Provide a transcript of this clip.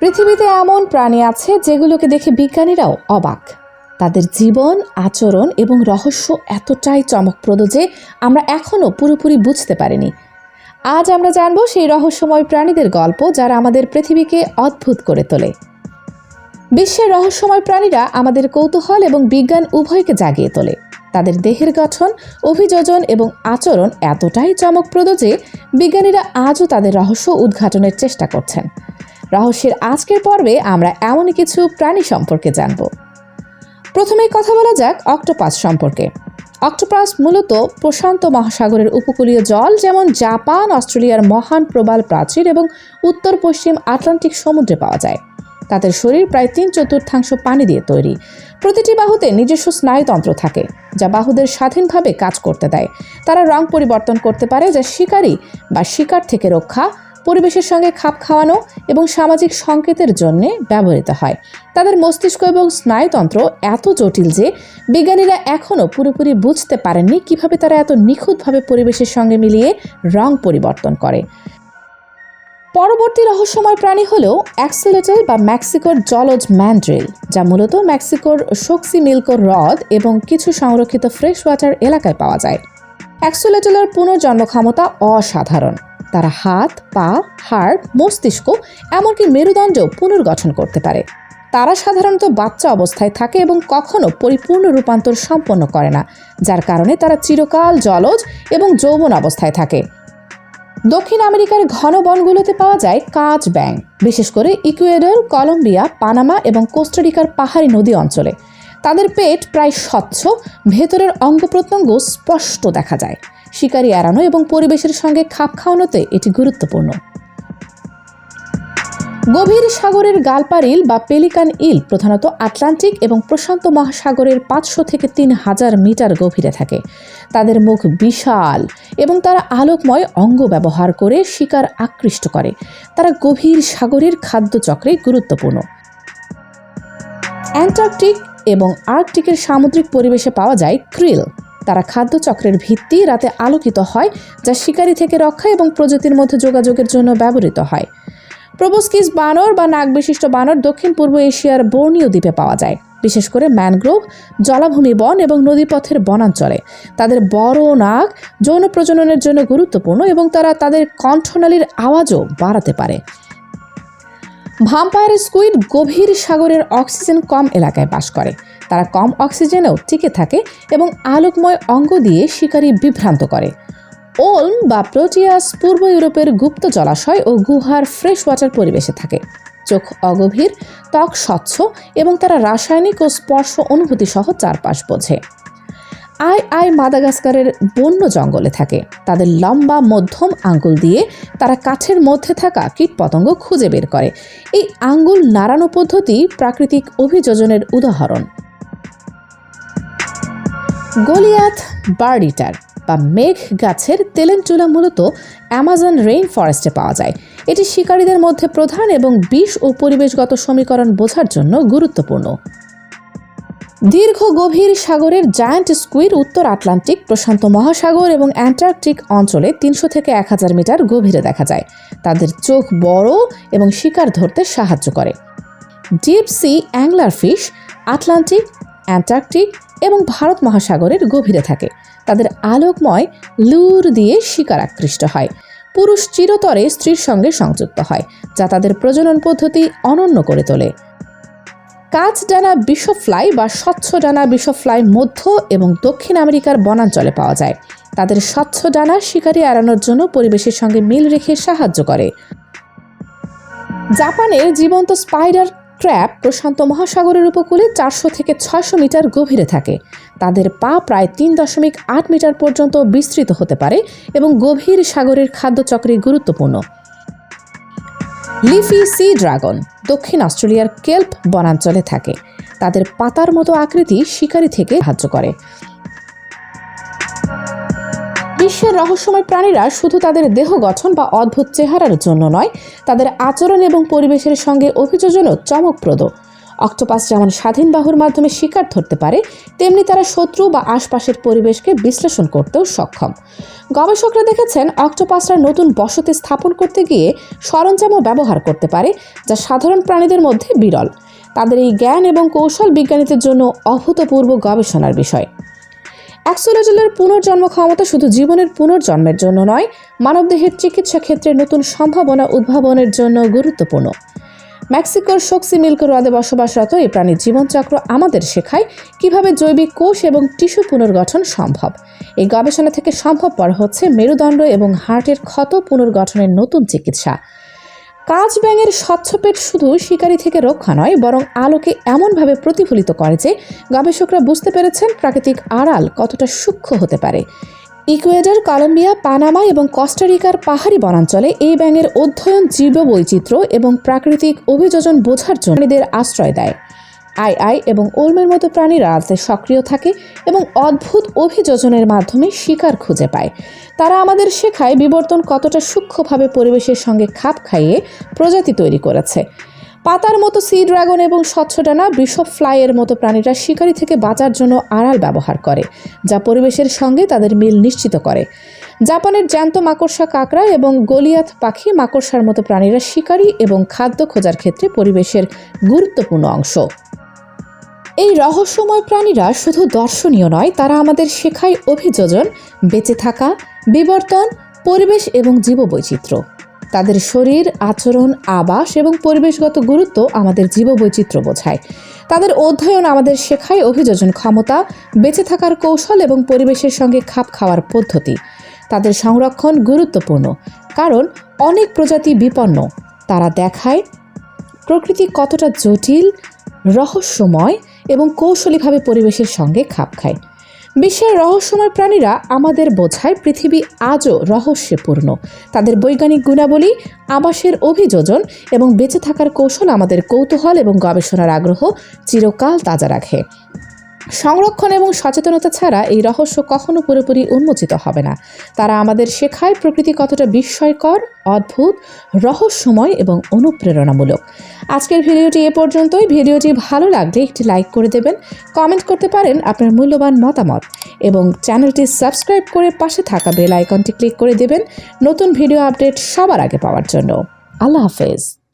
পৃথিবীতে এমন প্রাণী আছে যেগুলোকে দেখে বিজ্ঞানীরাও অবাক। তাদের জীবন, আচরণ এবং রহস্য এতটাই চমকপ্রদ যে আমরা এখনও পুরোপুরি বুঝতে পারিনি। আজ আমরা জানব সেই রহস্যময় প্রাণীদের গল্প যারা আমাদের পৃথিবীকে অদ্ভুত করে তোলে। বিশ্বের রহস্যময় প্রাণীরা আমাদের কৌতূহল এবং বিজ্ঞান উভয়কে জাগিয়ে তোলে। তাদের দেহের গঠন, অভিযোজন এবং আচরণ এতটাই চমকপ্রদ যে বিজ্ঞানীরা আজও তাদের রহস্য উদ্ঘাটনের চেষ্টা করছেন। রহস্যের আজকের পর্বে আমরা এমনই কিছু প্রাণী সম্পর্কে জানব। প্রথমে কথা বলা যাক অক্টোপাস সম্পর্কে। অক্টোপাস মূলত প্রশান্ত মহাসাগরের উপকূলীয় জল যেমন জাপান, অস্ট্রেলিয়ার মহান প্রবাল প্রাচীর এবং উত্তর পশ্চিম আটলান্টিক সমুদ্রে পাওয়া যায়। তাদের শরীর প্রায় তিন চতুর্থাংশ পানি দিয়ে তৈরি। প্রতিটি বাহুতে নিজস্ব স্নায়ুতন্ত্র থাকে, যা বাহুদের স্বাধীনভাবে কাজ করতে দেয়। তারা রং পরিবর্তন করতে পারে যা শিকারী বা শিকার থেকে রক্ষা পরিবেশের সঙ্গে খাপ খাওয়ানো এবং সামাজিক সংকেতের জন্য ব্যবহৃত হয়। তাদের মস্তিষ্ক এবং স্নায়ুতন্ত্র এত জটিল যে বিজ্ঞানীরা এখনও পুরোপুরি বুঝতে পারেননি কীভাবে তারা এত নিখুঁতভাবে পরিবেশের সঙ্গে মিলিয়ে রং পরিবর্তন করে। পরবর্তী রহস্যময় প্রাণী হল অ্যাক্সিলেটেল বা মেক্সিকোর জলজ ম্যান্ড্রিল, যা মূলত মেক্সিকোর শক্সি মিল্কোর হ্রদ এবং কিছু সংরক্ষিত ফ্রেশ ওয়াটার এলাকায় পাওয়া যায়। অ্যাক্সোলেটেলের পুনর্জন্ম ক্ষমতা অসাধারণ। তারা হাত, পা, হাড়, মস্তিষ্ক, এমনকি মেরুদণ্ড পুনর্গঠন করতে পারে। তারা সাধারণত বাচ্চা অবস্থায় থাকে এবং কখনো পরিপূর্ণ রূপান্তর সম্পন্ন করে না, যার কারণে তারা চিরকাল জলজ এবং যৌবন অবস্থায় থাকে। দক্ষিণ আমেরিকার ঘন বনগুলোতে পাওয়া যায় কাঁচ ব্যাং বিশেষ করে ইকুয়েডর, কলম্বিয়া, পানামা এবং কোস্টারিকার পাহাড়ি নদী অঞ্চলে। তাদের পেট প্রায় স্বচ্ছ, ভেতরের অঙ্গ প্রত্যঙ্গ স্পষ্ট দেখা যায়। শিকারি এড়ানো এবং পরিবেশের সঙ্গে খাপ খাওয়ানোতে এটি গুরুত্বপূর্ণ। গভীর সাগরের গালপার ইল বা পেলিকান ইল প্রধানত আটলান্টিক এবং প্রশান্ত মহাসাগরের পাঁচশো থেকে তিন হাজার মিটার গভীরে থাকে। তাদের মুখ বিশাল এবং তারা আলোকময় অঙ্গ ব্যবহার করে শিকার আকৃষ্ট করে। তারা গভীর সাগরের খাদ্যচক্রে গুরুত্বপূর্ণ। অ্যান্টার্কটিক এবং আর্কটিকের সামুদ্রিক পরিবেশে পাওয়া যায় ক্রিল। তারা খাদ্যচক্রের ভিত্তি রাতে আলোকিত হয়, যা শিকারি থেকে রক্ষা এবং প্রজাতির মধ্যে যোগাযোগের জন্য ব্যবহৃত হয়। প্রবোস্কিস বানর বা নাক বিশিষ্ট বানর দক্ষিণ পূর্ব এশিয়ার বর্ণীয় দ্বীপে পাওয়া যায়, বিশেষ করে ম্যানগ্রোভ, জলাভূমি বন এবং নদীপথের বনাঞ্চলে। তাদের বড় নাক যৌন প্রজননের জন্য গুরুত্বপূর্ণ এবং তারা তাদের কণ্ঠনালীর আওয়াজও বাড়াতে পারে। ভাম্পায়ার স্কুইড গভীর সাগরের অক্সিজেন কম এলাকায় বাস করে। তারা কম অক্সিজেনেও টিকে থাকে এবং আলোকময় অঙ্গ দিয়ে শিকারী বিভ্রান্ত করে। ওলম বা প্রোটিয়াস পূর্ব ইউরোপের গুপ্ত জলাশয় ও গুহার ফ্রেশ ওয়াটার পরিবেশে থাকে। চোখ অগভীর, ত্বক স্বচ্ছ এবং তারা রাসায়নিক ও স্পর্শ অনুভূতি সহ চারপাশ বোঝে। আই আই মাদাগাস্কারের বন্য জঙ্গলে থাকে। তাদের লম্বা, মধ্যম আঙ্গুল দিয়ে তারা কাঠের মধ্যে থাকা কীটপতঙ্গ খুঁজে বের করে। এই আঙ্গুল নাড়ানো পদ্ধতি প্রাকৃতিক অভিযোজনের উদাহরণ। গলিয়াথ বার্ডিটার বা মেঘ গাছের তেলেন্টুলা মূলত অ্যামাজন রেইন ফরেস্টে পাওয়া যায়। এটি শিকারীদের মধ্যে প্রধান এবং বিষ ও পরিবেশগত সমীকরণ বোঝার জন্য গুরুত্বপূর্ণ। দীর্ঘ গভীর সাগরের জায়ান্ট স্কুইড উত্তর আটলান্টিক, প্রশান্ত মহাসাগর এবং অ্যান্টার্কটিক অঞ্চলে তিনশো থেকে এক হাজার মিটার গভীরে দেখা যায়। তাদের চোখ বড় এবং শিকার ধরতে সাহায্য করে। Deep sea angler fish Atlantic, Antarctic এবং ভারত মহাসাগরের গভীরে থাকে। তাদের আলোকময় লুর দিয়ে শিকার আকৃষ্ট হয়। পুরুষ চিরতরে স্ত্রীর সঙ্গে সংযুক্ত হয়, যা তাদের প্রজনন পদ্ধতি অনন্য করে তোলে। কাঁচ ডানা বিশফ্লাই বা স্বচ্ছ ডানা বিশফ্লাই মধ্য এবং দক্ষিণ আমেরিকার বনাঞ্চলে পাওয়া যায়। তাদের স্বচ্ছ ডানা শিকারি এড়ানোর জন্য পরিবেশের সঙ্গে মিল রেখে সাহায্য করে। জাপানের জীবন্ত স্পাইডার ক্র্যাব প্রশান্ত মহাসাগরের উপকূলে চারশো থেকে ছয়শো মিটার গভীরে থাকে। তাদের পা প্রায় তিন দশমিক আট মিটার পর্যন্ত বিস্তৃত হতে পারে এবং গভীর সাগরের খাদ্যচক্রে গুরুত্বপূর্ণ। লিফি সি ড্রাগন দক্ষিণ অস্ট্রেলিয়ার কেল্প বনাঞ্চলে থাকে। তাদের পাতার মতো আকৃতি শিকারি থেকে সাহায্য করে। বিশ্বের রহস্যময় প্রাণীরা শুধু তাদের দেহ গঠন বা অদ্ভুত চেহারার জন্য নয়, তাদের আচরণ এবং পরিবেশের সঙ্গে অভিযোজনও চমকপ্রদ। অক্টোপাস যেমন স্বাধীন বাহুর মাধ্যমে শিকার ধরতে পারে, তেমনি তারা শত্রু বা আশপাশের পরিবেশকে বিশ্লেষণ করতেও সক্ষম। গবেষকরা দেখেছেন, অক্টোপাসরা নতুন বসতি স্থাপন করতে গিয়ে সরঞ্জামও ব্যবহার করতে পারে, যা সাধারণ প্রাণীদের মধ্যে বিরল। তাদের এই জ্ঞান এবং কৌশল বিজ্ঞানীদের জন্য অভূতপূর্ব গবেষণার বিষয়। অ্যাক্সোলজলের পুনর্জন্ম ক্ষমতা শুধু জীবনের পুনর্জন্মের জন্য নয়, মানবদেহের চিকিৎসা ক্ষেত্রে নতুন সম্ভাবনা উদ্ভাবনের জন্য গুরুত্বপূর্ণ। মেক্সিকোর শক্সি মিল্ক হ্রদে বসবাসরত এই প্রাণীর জীবনচক্র আমাদের শেখায় কীভাবে জৈবিক কোষ এবং টিস্যু পুনর্গঠন সম্ভব। এই গবেষণা থেকে সম্ভবপর হচ্ছে মেরুদণ্ড এবং হার্টের ক্ষত পুনর্গঠনের নতুন চিকিৎসা। কাজ ব্যাঙের স্বচ্ছ পেট শুধু শিকারি থেকে রক্ষা নয়, বরং আলোকে এমনভাবে প্রতিফলিত করে যে গবেষকরা বুঝতে পেরেছেন প্রাকৃতিক আড়াল কতটা সূক্ষ্ম হতে পারে। ইকুয়েডর, কলম্বিয়া, পানামা এবং কস্টারিকার পাহাড়ি বনাঞ্চলে এই ব্যাঙের অধ্যয়ন জীববৈচিত্র্য এবং প্রাকৃতিক অভিযোজন বোঝার জন্য এদের আশ্রয় দেয়। আই আই এবং ওলমের মতো প্রাণীরা রাতে সক্রিয় থাকে এবং অদ্ভুত অভিযোজনের মাধ্যমে শিকার খুঁজে পায়। তারা আমাদের শেখায় বিবর্তন কতটা সূক্ষ্মভাবে পরিবেশের সঙ্গে খাপ খাইয়ে প্রজাতি তৈরি করেছে। পাতার মতো সি ড্রাগন এবং স্বচ্ছডানা বিশপ ফ্লাইয়ের মতো প্রাণীরা শিকারি থেকে বাঁচার জন্য আড়াল ব্যবহার করে, যা পরিবেশের সঙ্গে তাদের মিল নিশ্চিত করে। জাপানের জ্যান্ত মাকড়সা কাকড়া এবং গলিয়াত পাখি মাকড়সার মতো প্রাণীরা শিকারী এবং খাদ্য খোঁজার ক্ষেত্রে পরিবেশের গুরুত্বপূর্ণ অংশ। এই রহস্যময় প্রাণীরা শুধু দর্শনীয় নয়, তারা আমাদের শেখায় অভিযোজন, বেঁচে থাকা, বিবর্তন, পরিবেশ এবং জীববৈচিত্র্য। তাদের শরীর, আচরণ, আবাস এবং পরিবেশগত গুরুত্ব আমাদের জীববৈচিত্র্য বোঝায়। তাদের অধ্যয়ন আমাদের শেখায় অভিযোজন ক্ষমতা, বেঁচে থাকার কৌশল এবং পরিবেশের সঙ্গে খাপ খাওয়ার পদ্ধতি। তাদের সংরক্ষণ গুরুত্বপূর্ণ, কারণ অনেক প্রজাতি বিপন্ন। তারা দেখায় প্রকৃতি কতটা জটিল, রহস্যময় এবং কৌশলীভাবে পরিবেশের সঙ্গে খাপ খায়। বিশ্বের রহস্যময় প্রাণীরা আমাদের বোঝায় পৃথিবী আজও রহস্যপূর্ণ। তাদের বৈজ্ঞানিক গুণাবলী, আবাসের অভিযোজন এবং বেঁচে থাকার কৌশল আমাদের কৌতূহল এবং গবেষণার আগ্রহ চিরকাল তাজা রাখে। সংরক্ষণ এবং সচেতনতা ছাড়া এই রহস্য কখনো পুরোপুরি উন্মোচিত হবে না। তারা আমাদের শেখায় প্রকৃতি কতটা বিস্ময়কর, অদ্ভুত, রহস্যময় এবং অনুপ্রেরণামূলক। আজকের ভিডিওটি এ পর্যন্তই। ভিডিওটি ভালো লাগলে একটি লাইক করে দেবেন, কমেন্ট করতে পারেন আপনার মূল্যবান মতামত এবং চ্যানেলটি সাবস্ক্রাইব করে পাশে থাকা বেল আইকনটি ক্লিক করে দেবেন নতুন ভিডিও আপডেট সবার আগে পাওয়ার জন্য। আল্লাহ হাফেজ।